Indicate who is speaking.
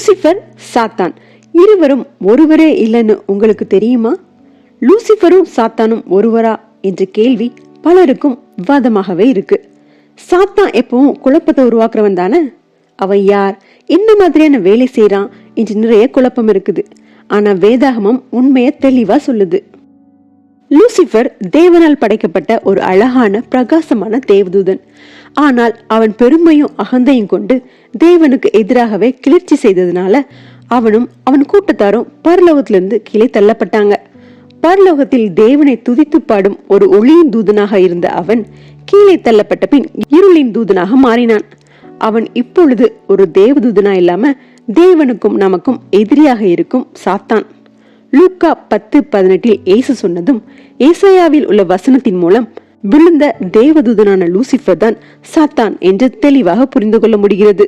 Speaker 1: Lucifer சாத்தான். இருவரும் ஒருவரே இல்லைன்னு உங்களுக்கு தெரியுமா? லூசிஃபரும் சாத்தானும் ஒருவரா என்ற கேள்வி பலருக்கும் விவாதமாகவே இருக்கு. சாத்தான் எப்பவும் குழப்பத்தை உருவாக்குறவன் தானே? அவன் யார்? என்ன மாதிரியான வேலை செய்யறான் என்று நிறைய குழப்பம் இருக்குது. ஆனா வேதாகமம் உண்மையை தெளிவா சொல்லுது. லூசிஃபர் தேவனால் படைக்கப்பட்ட ஒரு அழகான பிரகாசமான தேவதூதன். ஆனால் அவன் பெருமையும் அகந்தையும் கொண்டு தேவனுக்கு எதிராகவே கிளர்ச்சி செய்ததுனால அவனும் அவன் கூட்டத்தாரும் பரலோகத்திலிருந்து கீழே தள்ளப்பட்டாங்க. பரலோகத்தில் தேவனை துதித்து பாடும் ஒரு ஒளியின் தூதனாக இருந்த அவன் கீழே தள்ளப்பட்ட பின் இருளின் தூதனாக மாறினான். அவன் இப்பொழுது ஒரு தேவதூதனா இல்லாம தேவனுக்கும் நமக்கும் எதிரியாக இருக்கும் சாத்தான். லூக்கா பத்து பதினெட்டில் இயேசு சொன்னதும் ஏசாயாவில் உள்ள வசனத்தின் மூலம் விழுந்த தேவதூதனான லூசிஃபர் தான் சாத்தான் என்று தெளிவாக புரிந்து கொள்ள முடிகிறது.